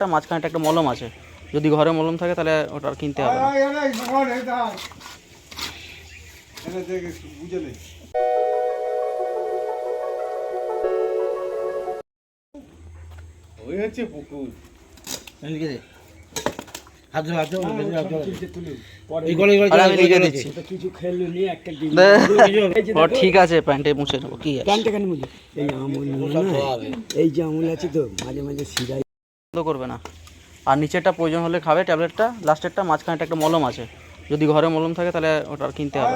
একটা মাঝখানে একটা মলম আছে। যদি ঘরে মলম থাকে তাহলে ওটা আর কিনতে হবে ওই হচ্ছে পুকুর। ঠিক আছে প্যান্টে মুছে নেব কি আছে? কেন এই এই যে আমুল আছে তো মাঝে মাঝে সিরাই বন্ধ করবে না। আর নিচেরটা প্রয়োজন হলে খাবে ট্যাবলেটটা লাস্টেরটা মাঝখানেটা একটা মলম আছে। যদি ঘরে মলম থাকে তাহলে ওটা আর কিনতে হবে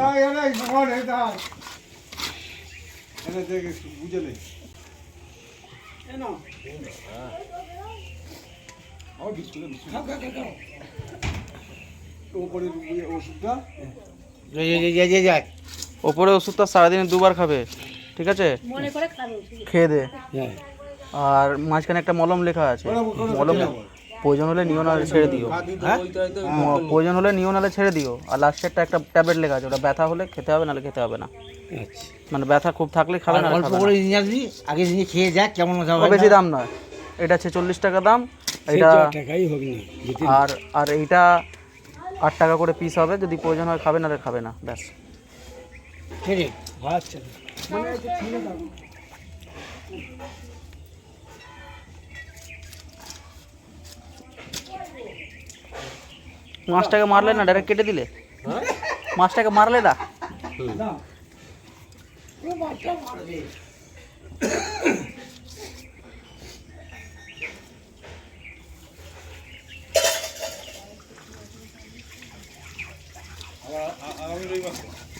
ওপরে ওষুধটা? সারাদিনে দুবার খাবে ঠিক আছে? খেয়ে দে। হ্যাঁ। আর মাঝখানে একটা মলম লেখা আছে। মলম প্রয়োজন হলে নিও নাহলে ছেড়ে দিও। প্রয়োজন হলে নিও নাহলে ছেড়ে দিও। আর লাস্টেরটা একটা ট্যাবলেট লেখা আছে ওটা ব্যথা হলে খেতে হবে নাহলে খেতে হবে না। আচ্ছা। মানে ব্যথা খুব থাকলে খাবে না অল্প করে নিয়ে আসবি আগে নিয়ে খেয়ে যাক কেমন বেশি দাম নয়। এটা ছেচল্লিশ টাকা দাম। এটা টাকাই হোক না আর আর এইটা আট টাকা করে পিস হবে যদি প্রয়োজন হয় খাবে নাহলে খাবে না ব্যাস। খেয়ে আচ্ছা। মাছটাকে মারলে না ডাইরেক্ট কেটে দিলে মাছটাকে মারলে না আমি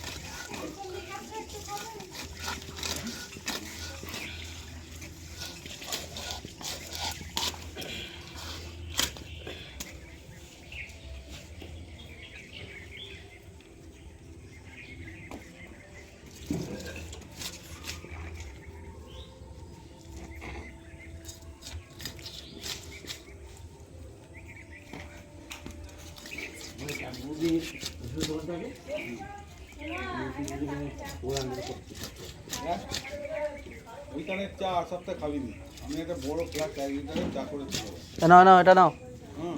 নাও নাও এটা নাও। হুম।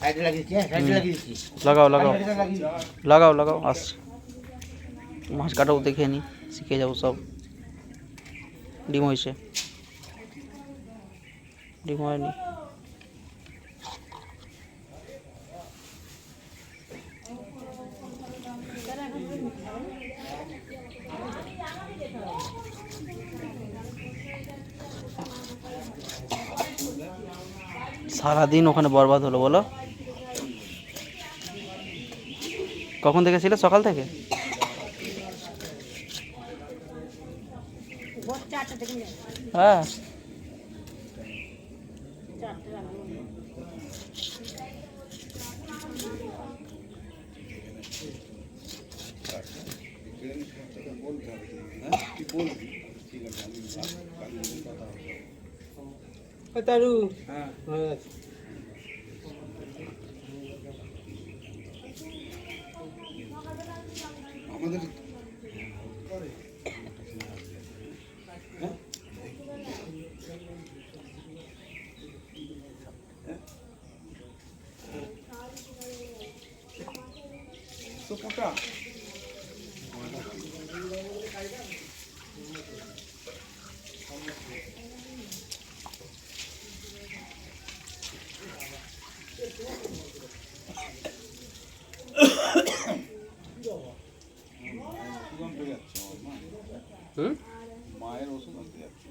সাইডে লাগিয়েছি হ্যাঁ সাইডে লাগিয়েছি। লাগাও লাগাও। লাগাও লাগাও আস। মাছ কাটাও দেখে নি, শিখে যাব সব। ডিম হয়েছে। ডিম হয়নি। সারাদিন ওখানে বরবাদ হলো, বলো। কখন থেকে ছিল? সকাল থেকে হ্যাঁ বলতে হবে হ্যাঁ কি বলবি ঠিক আছে আমি কালকে কথা হবে তারু। হ্যাঁ। আমাদের তো কোটা মায়ের ওষুধ আনতে যাচ্ছে।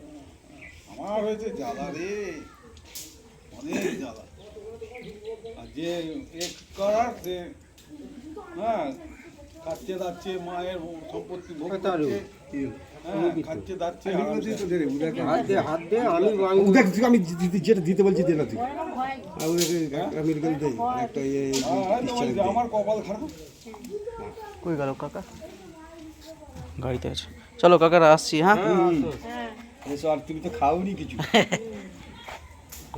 আমার হয়েছে জ্বালা রে। অনেক জ্বালা। আর যে এ করার সে হ্যাঁ খাচ্ছে দাচ্ছে মায়ের সম্পত্তি ভোগ করছে। হ্যাঁ খাচ্ছে দাচ্ছে হাত দে হাত দে আমি আমি আমি যেটা দিতে বলছি দে না তুই আর দেই। একটা ইয়ে আর তোমার যে আমার কপাল খারাপ। কই গেল কাকা? গাড়িতে আছে। চলো কাকারা আসছি হ্যাঁ? এসো আর তুমি তো খাওনি কিছু।